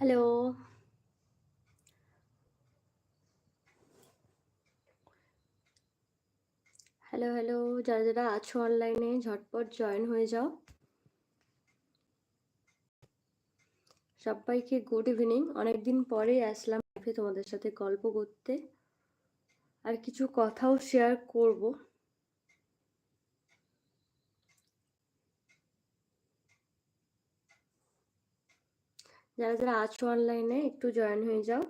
Hello. Hello hello, যারা যারা আছো অনলাইনে ঝটপট জয়েন হয়ে যাও। সবাইকে গুড ইভিনিং অনেকদিন পরে আসলাম তোমাদের সাথে গল্প করতে। আর কিছু কথাও শেয়ার করব। যারা যারা আছো অনলাইনে একটু জয়েন হয়ে যাও।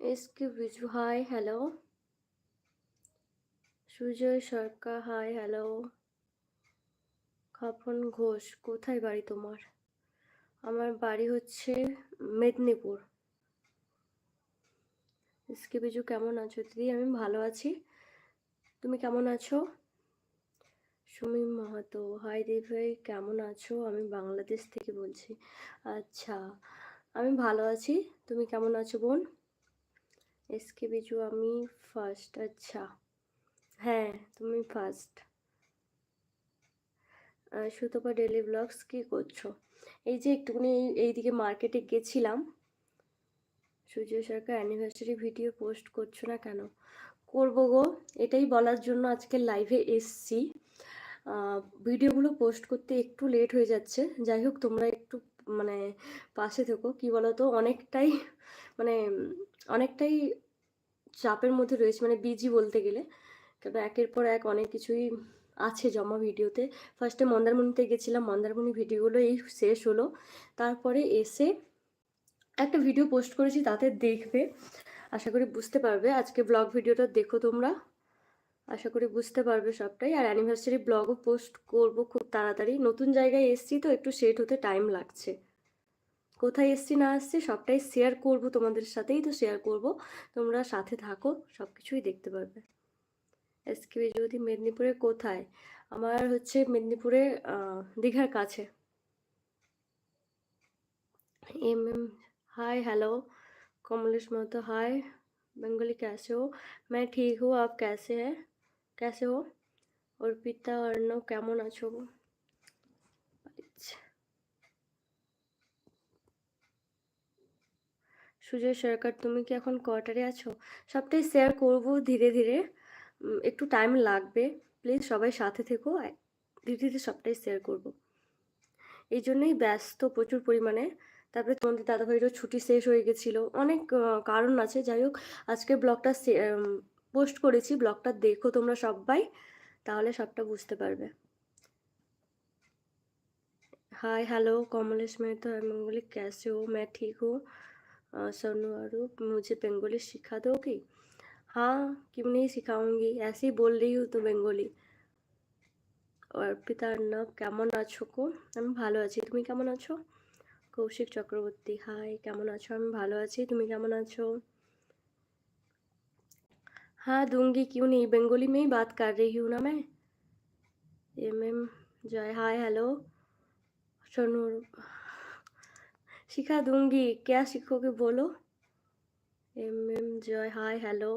SK Biju hi hello Sujoy Sarkar hi hello Khapan Ghosh কোথায় বাড়ি তোমার? আমার বাড়ি হচ্ছে মেদিনীপুর। এসকে বিজু কেমন আছো? দিদি, আমি ভালো আছি। তুমি কেমন আছো? সুমিম মাহাতো। হাই দেব ভাই, কেমন আছো? আমি বাংলাদেশ থেকে বলছি। আচ্ছা আমি ভালো আছি। তুমি কেমন আছো বোন? এসকে বিজু, আমি ফার্স্ট আচ্ছা। হ্যাঁ তুমি ফার্স্ট সুতপা ডেলি ব্লগস কি করছ? এই যে একটুখানি এইদিকে মার্কেটে গেছিলাম। Surya Sarkar anniversary video post করছ না কেন? করব গো, এটাই বলার জন্য আজকে লাইভে এসছি। ভিডিওগুলো পোস্ট করতে একটু লেট হয়ে যাচ্ছে। যাই হোক, তোমরা একটু মানে পাশে থেকো। কি বলতো? অনেকটাই মানে অনেকটাই চাপের মধ্যে রয়েছে মানে বিজি বলতে গেলে। কেন একের পর এক অনেক কিছুই আছে জমা ভিডিওতে। ফার্স্টে মন্দারমণিতে গেছিলাম। মন্দারমণি ভিডিওগুলো এই শেষ হলো। তারপরে এসে একটা ভিডিও পোস্ট করেছি, তাতে দেখবে। আশা করি বুঝতে পারবে। আজকে ব্লগ ভিডিওটা দেখো তোমরা। আশা করি বুঝতে পারবে সবটাই আর অ্যানিভার্সারি ব্লগও পোস্ট করব খুব তাড়াতাড়ি নতুন জায়গায় এসছি তো একটু সেট হতে টাইম লাগছে কোথায় এসছি না আসছি সবটাই শেয়ার করব তোমাদের সাথেই তো শেয়ার করব তোমরা সাথে থাকো সব কিছুই দেখতে পারবে এসকে যদি মেদিনীপুরে কোথায় আমার হচ্ছে মেদিনীপুরে দীঘার কাছে M M hi hello Kamlesh Mahato hi Bengali कैसे हो मैं ठीक हूँ आप कैसे हैं कैसे हो অর্পিতা অর্ণব কেমন আছো সুজয় সরকার তুমি কি এখন কোয়ার্টারে আছো সবটাই শেয়ার করব ধীরে ধীরে একটু টাইম লাগবে প্লিজ সবাই সাথে থেকো ধীরে ধীরে সবটাই শেয়ার করব এই জন্যই ব্যস্ত প্রচুর পরিমাণে তারপরে তোমাদের দাদাভাইরও ছুটি শেষ হয়ে গেছিলো অনেক কারণ আছে যাই হোক আজকে ব্লগটা পোস্ট করেছি ব্লগটা দেখো তোমরা সবাই তাহলে সবটা বুঝতে পারবে हाय हेलो कमलेश मैं तो बंगाली कैसे हो मैं ठीक हूँ सोनू अरूप मुझे बंगाली सिखा दोगी हाँ क्यों नहीं सिखाऊंगी ऐसे ही बोल रही हूँ तो बंगाली অর্পিতা অর্ণব কেমন আছো কো আমি ভালো আছি তুমি কেমন আছো কৌশিক চক্রবর্তী হাই কেমন আছো আমি ভালো আছি তুমি কেমন আছো हाँ दूंगी क्यों नहीं बंगाली में ही बात कर रही हूँ ना मैं एम एम जय हाय हेलो सोनू सिखा दूंगी क्या सीखोगे बोलो एम एम जय हाय हेलो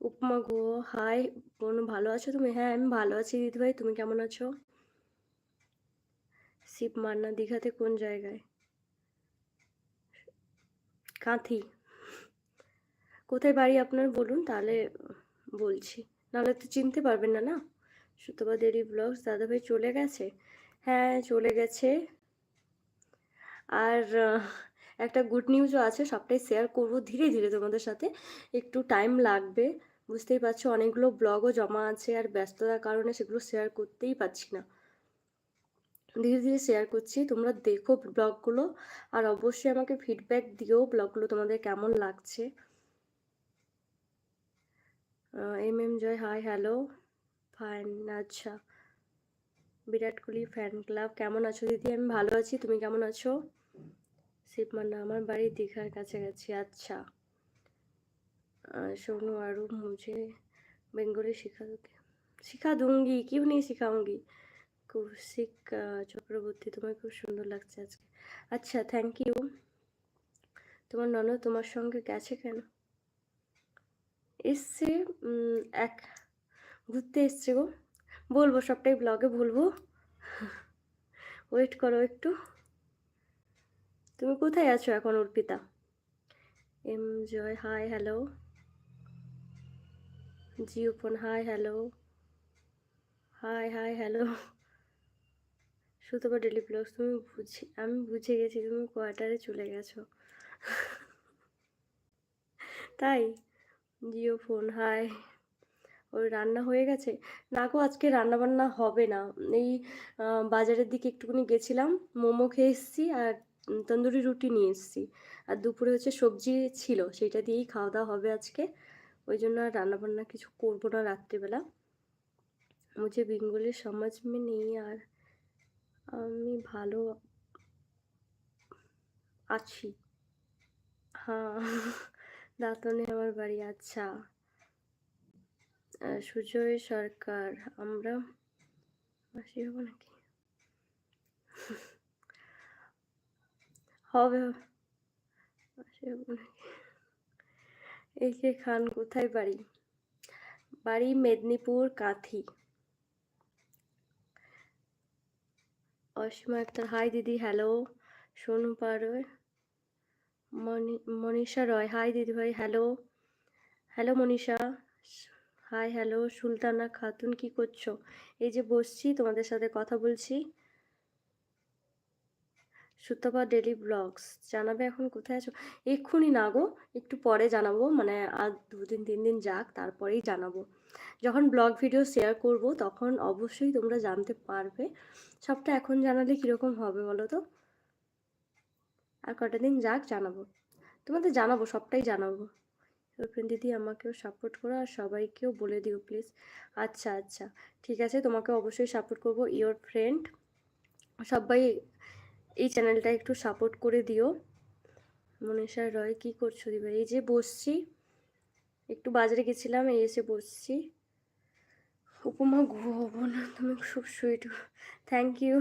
উপমা গো হাই বোন ভালো আছো তুমি হ্যাঁ আমি ভালো আছি দিদিভাই তুমি কেমন আছো শিব মান্না দীঘাতে কোন জায়গায় কাঁথি কোথায় বাড়ি আপনার বলুন, তাহলে বলছি। নাহলে তো চিনতে পারবেন না না? সুতবা দেরি ব্লগস, দাদাভাই চলে গেছে? হ্যাঁ চলে গেছে। আর একটা গুড নিউজও আছে, সবটাই শেয়ার করব ধীরে ধীরে তোমাদের সাথে। একটু টাইম লাগবে, বুঝতেই পারছ? অনেকগুলো ব্লগও জমা আছে, আর ব্যস্ততার কারণে সেগুলো শেয়ার করতেই পারছি না। ধীরে ধীরে শেয়ার করছি, তোমরা দেখো ব্লগগুলো আর অবশ্যই আমাকে ফিডব্যাক দিও ব্লগগুলো তোমাদের কেমন লাগছে। M M Joy hi hello fine আচ্ছা। বিরাট কোহলি ফ্যান ক্লাব কেমন আছো দিদি? আমি ভালো আছি, তুমি কেমন আছো? শিব মান্না, আমার বাড়ি দীঘার কাছাকাছি আচ্ছা। শোনো আরও মুঝে, বেঙ্গলি শিখা শিখা দুঙ্গি কেউ নেই শিখাঙ্গি কৌশিক চক্রবর্তী তোমার খুব সুন্দর লাগছে আজকে। আচ্ছা থ্যাংক ইউ তোমার ননদ তোমার সঙ্গে গেছে কেন? এসছে এক ঘুরতে এসছে গো। বলব সবটাই ব্লগে বলব ওয়েট করো একটু। তুমি কোথায় আছো এখন, Arpita? M Joy hi hello Jio phone hi hello hi hi hello Sutapa daily blogs তুমি বুঝি, আমি বুঝে গেছি তুমি কোয়ার্টারে চলে গেছো। তাই? জিও ফোন হাই ওই রান্না হয়ে গেছে। না গো, আজকে রান্না বান্না হবে না। এই বাজারের দিকে একটুখানি গেছিলাম, মোমো খেয়ে এসেছি আর তন্দুরি রুটি নিয়ে এসেছি। আর দুপুরে হচ্ছে সবজি ছিল সেটা দিয়েই খাওয়া দাওয়া হবে আজকে। ওই জন্য আর রান্না বান্না কিছু করব না রাত্রিবেলা। মুঝে বেঙ্গলি সমাজ মে নেই আর আমি ভালো আছি। হ্যাঁ। দাঁতনে আমার বাড়ি আচ্ছা। সুজয় সরকার, আমরা মাসি হব নাকি? হবে মাসি নাকি? এই খান, কোথায় বাড়ি? বাড়ি মেদিনীপুর, কাঁথি। অসীমা আক্তার হাই দিদি, হ্যালো। সোনু পারোয় মনীষা রয় হাই দিদি ভাই hello hello Manisha hi hello Sultana Khatun, কি করছ? এই যে বসছি, তোমাদের সাথে কথা বলছি। সুতপা ডেলি ব্লগস, জানাবে এখন কোথায় আছো? এক্ষুনি না গো, একটু পরে জানাব মানে আর দুদিন, তিন দিন যাক, তারপরেই জানাব। যখন ব্লগ ভিডিও শেয়ার করব, তখন অবশ্যই তোমরা জানতে পারবে, সবটা এখন জানালে কীরকম হবে বলো তো? আর কটা দিন যাক, জানাব। তোমাদের জানাব, সবটাই জানাব। ফ্রেন্ড দিদি আমাকেও সাপোর্ট করো আর সবাইকেও বলে দিও প্লিজ আচ্ছা আচ্ছা ঠিক আছে, তোমাকে অবশ্যই সাপোর্ট করব। ইওর ফ্রেন্ড সবাই এই চ্যানেলটা একটু সাপোর্ট করে দিও। মনীষা, রয়, কি করছ দিবা? এই যে বসছি, একটু বাজারে গেছিলাম, এই এসে বসছি। উপমা ঘুমাবো না তুমি খুব sweet thank you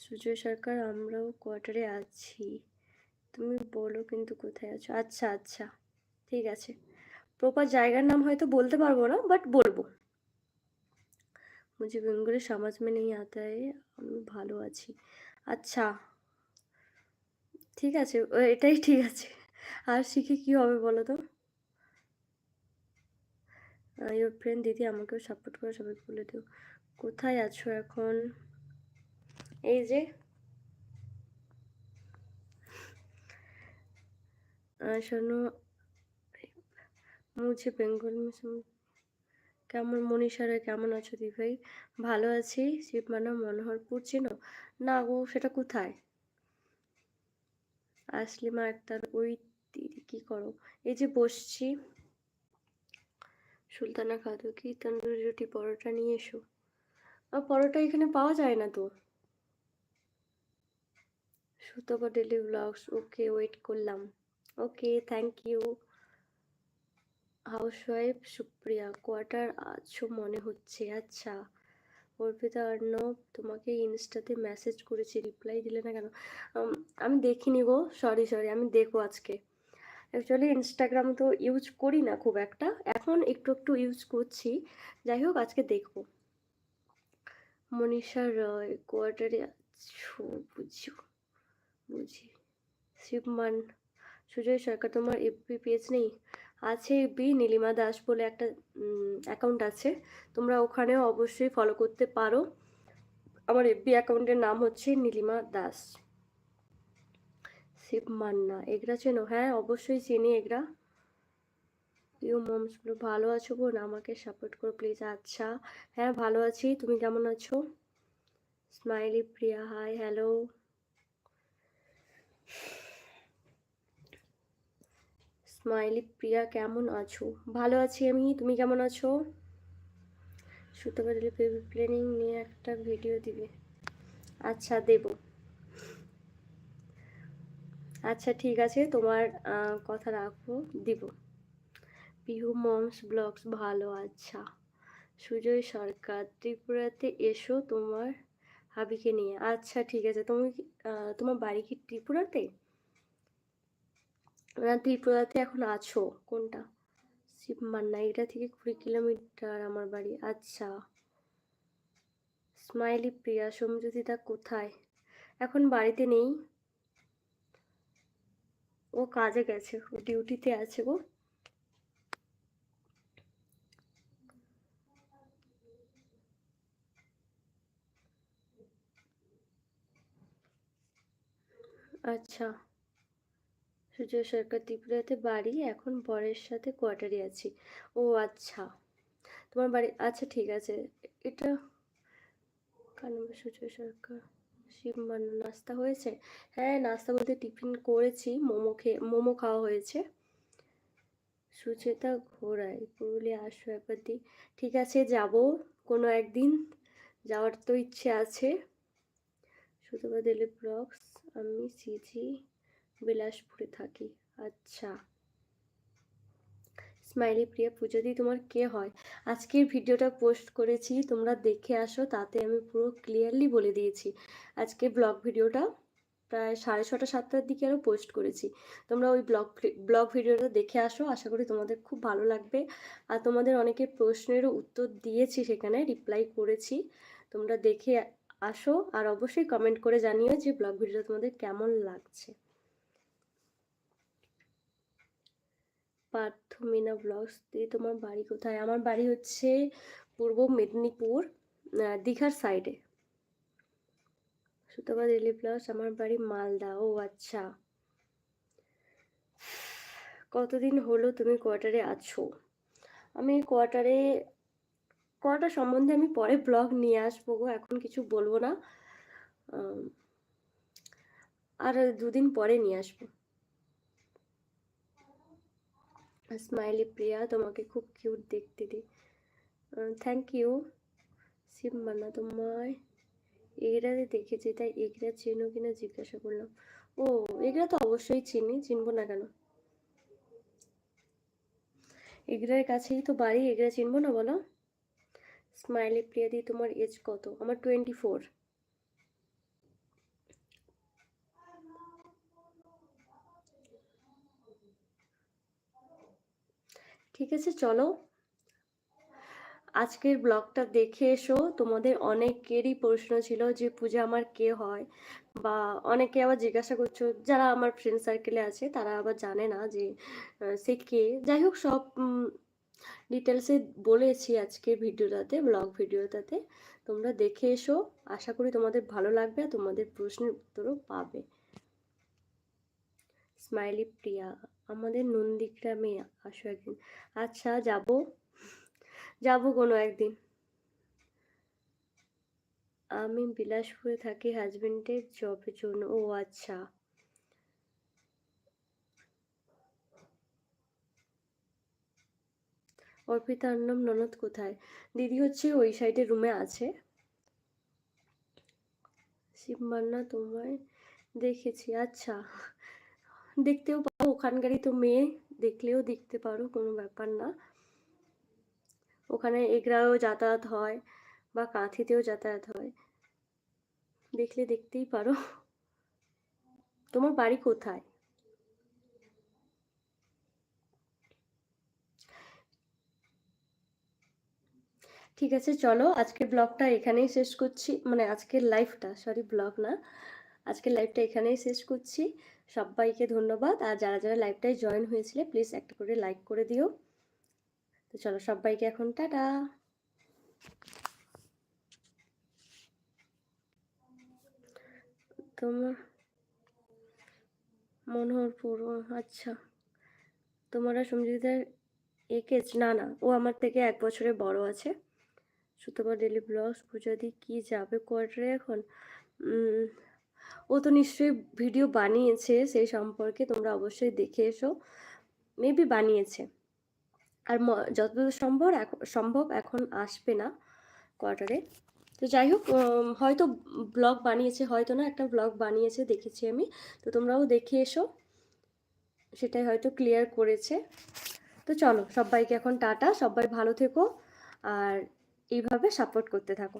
Sujoy Sarkar, আমরাও কোয়ার্টারে আছি। তুমি বলো কিন্তু কোথায় আছো? আচ্ছা আচ্ছা ঠিক আছে। প্রপার জায়গার নাম হয়তো বলতে পারব না বাট বলব। মুঝে বেঙ্গলি সমাজ মে নেই আতা है আমি ভালো আছি। আচ্ছা ঠিক আছে এটাই ঠিক আছে। আর শিখে কি হবে বলো তো? ইয়োর ফ্রেন্ড দিদি আমাকেও সাপোর্ট করে সবাই বলে দিও। কোথায় আছো এখন? এই যে শোনো, মুছে বেঙ্গল কেমন মনীষারা, কেমন আছো দি ভাই ভালো আছি শিবমানা মনোহরপুর চিনো না গো, সেটা কোথায়? আসলিমা একটা ওই দিদি, কি করো? এই যে বসছি। সুলতানা খাদু কি তন্দুরি রুটি, পরোটা নিয়ে এসো। আর পরোটা এখানে পাওয়া যায় না তো? Sutapa daily blogs okay wait করলাম। Okay thank you housewife Supriya quarter আছো মনে হচ্ছে। আচ্ছা অর্পিতা অর্ণব, তোমাকে ইনস্টাতে মেসেজ করেছি রিপ্লাই দিলে না কেন? আমি দেখিনি গো সরি সরি আমি দেখব আজকে। অ্যাকচুয়ালি ইনস্টাগ্রাম তো ইউজ করি না খুব একটা। এখন একটু একটু ইউজ করছি। যাই হোক, আজকে দেখব। মনীষা রয় কোয়ার্টারে আছো বুঝছ বুঝি শিবমান, সুজয় সরকার তোমার এফবি পেজ নেই? আছে বি, নীলিমা দাস বলে একটা অ্যাকাউন্ট আছে। তোমরা ওখানেও অবশ্যই ফলো করতে পারো। আমার এফবি অ্যাকাউন্টের নাম হচ্ছে নীলিমা দাস। শিব মান্না এগরা চেনো? হ্যাঁ অবশ্যই চিনি এগরা। প্রিয় মমস বলো ভালো আছো বোন? আমাকে সাপোর্ট করো প্লিজ আচ্ছা হ্যাঁ ভালো আছি। তুমি কেমন আছো? Smiley Priya hi hello smiley Priya, কেমন আছো? ভালো আছি আমি, তুমি কেমন আছো? সুতোবাদলি বেবি প্ল্যানিং নিয়ে একটা ভিডিও দিবে। আচ্ছা দেব। আচ্ছা ঠিক আছে, তোমার কথা রাখব, দিব। পিহু মমস ব্লগস, ভালো আচ্ছা। সুজয় সরকার, ত্রিপুরাতে এসো তোমার। হাবিকে নিয়ে। আচ্ছা ঠিক আছে। তুমি তোমার বাড়ি কি ত্রিপুরাতে? না, ত্রিপুরাতে এখন আছো। কোনটা? শিব মান্না। এটা থেকে কুড়ি কিলোমিটার আমার বাড়ি। আচ্ছা। স্মাইলি প্রিয়া সমঝুতিটা কোথায়? এখন বাড়িতে নেই। ও কাজে গেছে। ও ডিউটিতে আছে গো। আচ্ছা। সুজয় সরকার ত্রিপুরাতে বাড়ি, এখন বরের সাথে কোয়ার্টারে আছি। ও আচ্ছা। তোমার বাড়ি আচ্ছা ঠিক আছে। এটা কার সুজয় সরকার। শিব মান্না নাস্তা হয়েছে? হ্যাঁ নাস্তা বলতে টিফিন করেছি, মোমো খেয়ে মোমো খাওয়া হয়েছে। সুচেতা ঘোড়ায়, পুরুলিয়া আসো একবার দি, ঠিক আছে, যাব। কোনো একদিন, যাওয়ার তো ইচ্ছে আছে। সুতবা দিলীপ ব্লগস আমি সিজি বিলাসপুরে থাকি। আচ্ছা। স্মাইলি প্রিয়া পুজো দি তোমার কে হয়? আজকের ভিডিওটা পোস্ট করেছি, তোমরা দেখে আসো, তাতে আমি পুরো ক্লিয়ারলি বলে দিয়েছি। আজকে ব্লগ ভিডিওটা প্রায় সাড়ে ছটা, সাতটার দিকে আরও পোস্ট করেছি। তোমরা ওই ব্লগ ব্লগ ভিডিওটা দেখে আসো, আশা করি তোমাদের খুব ভালো লাগবে। আর তোমাদের অনেকে প্রশ্নেরও উত্তর দিয়েছি সেখানে, রিপ্লাই করেছি। তোমরা দেখে আসো আর অবশ্যই কমেন্ট করে জানিও যে ব্লগ ভিডিওটা তোমাদের কেমন লাগছে। পার্থ মিনা ব্লগস দিয়ে তোমার বাড়ি কোথায়? আমার বাড়ি হচ্ছে পূর্ব মেদিনীপুর দীঘার সাইডে সুতবা দিলি প্লাস আমার বাড়ি মালদা। ও আচ্ছা। কতদিন হলো তুমি কোয়ার্টারে আছো? আমি কোয়ার্টারে কোয়ার্টার সম্বন্ধে আমি পরে ব্লগ নিয়ে আসব গো, এখন কিছু বলব না। আর দুদিন পরে নিয়ে আসব। স্মাইলি প্রিয়া, তোমাকে খুব কিউট দেখতে দি। থ্যাংক ইউ শিব মান্না তোমায়। এগরাতে দেখেছি, তাই এগরা চেনো কিনা জিজ্ঞাসা করলাম। ও, এগরা তো অবশ্যই চিনি, চিনবো না কেন? এগরার কাছেই তো বাড়ি, এগরা চিনবো না বলো? স্মাইলি প্রিয়া দি তোমার এজ কত? আমার টোয়েন্টি ফোর ঠিক আছে, চলো। আজকের ব্লগটা দেখে এসো। তোমাদের অনেকেরই প্রশ্ন ছিল যে, পূজা, আমার কে হয়? বা অনেকে আবার জিজ্ঞাসা করছ, যারা আমার ফ্রেন্ড সার্কেলে আছে, তারা আবার জানে না যে সে কে। যাই হোক, সব ডিটেলসে বলেছি আজকে ভিডিওটাতে ব্লগ ভিডিওটাতে। তোমরা দেখে এসো, আশা করি তোমাদের ভালো লাগবে আর তোমাদের প্রশ্নের উত্তরও পাবে। স্মাইলি প্রিয়া, আমাদের নন্দীগ্রামে, আসো একদিন। আচ্ছা যাব। যাব কোনো একদিন। আমি বিলাসপুরে থাকি হাজবেন্ডের জবের জন্য। ও আচ্ছা। অর্পিতা নাম ননদ কোথায়? দিদি হচ্ছে ওই সাইডে রুমে আছে। শিব মান্না তোমায় দেখেছি আচ্ছা। দেখতেও পারো ওখানকারই তো মেয়ে, দেখলেও দেখতে পারো, কোনো ব্যাপার না। ওখানে এগরাও যাতায়াত হয় বা কাঁথিতেও যাতায়াত হয়। দেখলে দেখতেই পারো। তোমার বাড়ি কোথায়? ঠিক আছে, চলো আজকের ব্লগটা এখানেই শেষ করছি মানে আজকের লাইফটা সরি ব্লগ না, আজকের লাইভটা এখানেই শেষ করছি। সবাইকে ধন্যবাদ, আর যারা যারা লাইভটায় জয়েন হয়েছিলে প্লিজ একটা করে লাইক করে দিও। তো চলো, সবাইকে এখন টাটা। তোমার মনোহরপুর আচ্ছা। তোমারা সঞ্জিতার একেজ না না, ও আমার থেকে এক বছরে বড় আছে। সুতপা ডেলি ব্লগস পূজাদি কি যাবে কোয়ার্টারে এখন? ও তো নিশ্চয়ই ভিডিও বানিয়েছে, সেই সম্পর্কে তোমরা অবশ্যই দেখে এসো। মেবি বানিয়েছে। আর যতদূর সম্ভব সম্ভব এখন আসবে না কোয়ার্টারে তো যাই হোক হয়তো ব্লগ বানিয়েছে, হয়তো না, একটা ব্লগ বানিয়েছে, দেখেছি আমি। তো তোমরাও দেখে এসো। সেটাই হয়তো ক্লিয়ার করেছে। তো চলো, সবাইকে এখন টাটা, সবাই ভালো থেকো। আর এইভাবে সাপোর্ট করতে থাকো।